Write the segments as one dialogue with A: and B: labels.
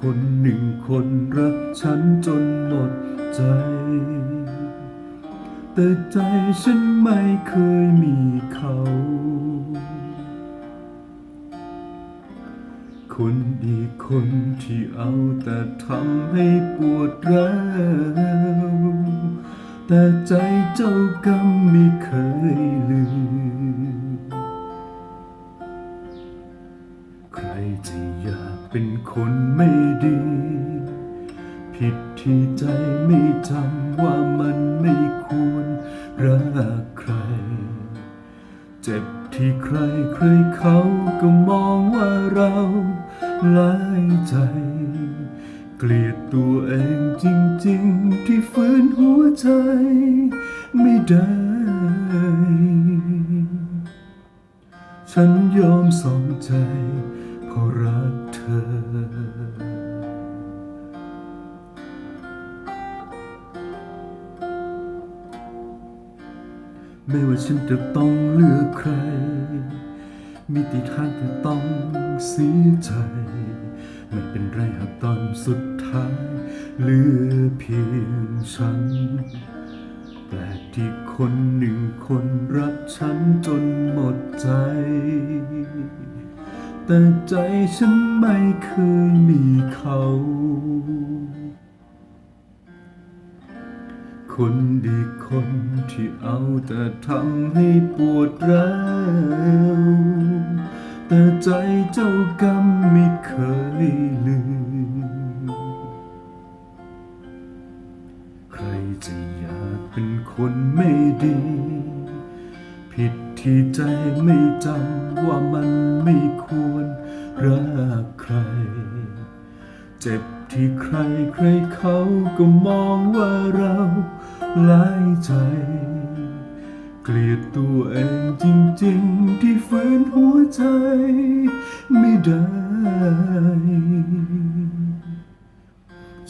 A: คนหนึ่งคนรักฉันจนหมดใจ แต่ใจฉันไม่เคยมีเขา คนดีคนที่เอาแต่ทำให้ปวดร้าวแต่ใจเจ้ากรรมไม่เคยลืม คนไม่ดี ผิดที่ใจไม่จำว่ามันไม่ควรรักใคร เจ็บที่ใครใครเขาก็มองว่าเราหลายใจ เกลียดตัวเองจริงๆ ที่ฝืนหัวใจไม่ได้ฉันยอมสองใจ ราะรักเธอ ไม่ว่าฉันจะต้องเลือกใคร มีติทางที่ต้องเสียใจ ไม่เป็นไรหากตอนสุดท้ายเหลือเพียงฉันแปลกที่คนหนึ่งคนรักฉันจนหมดใจ แต่ใจฉันไม่เคยมีเขา คนดีคนที่เอาแต่ทำให้ปวดร้าวแต่ใจเจ้ากรรมไม่เคยลืม ใครจะอยากเป็นคนไม่ดี ผิดที่ใจไม่จำว่ามันไม่ควร เจ็บที่ใครใครเขาก็มองว่าเราหลายใจ เกลียดตัวเองจริงๆ ที่ฝืนหัวใจไม่ได้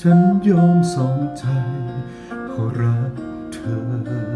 A: ฉันยอมสองใจเพราะรักเธอ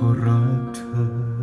A: เพราะรักเธอ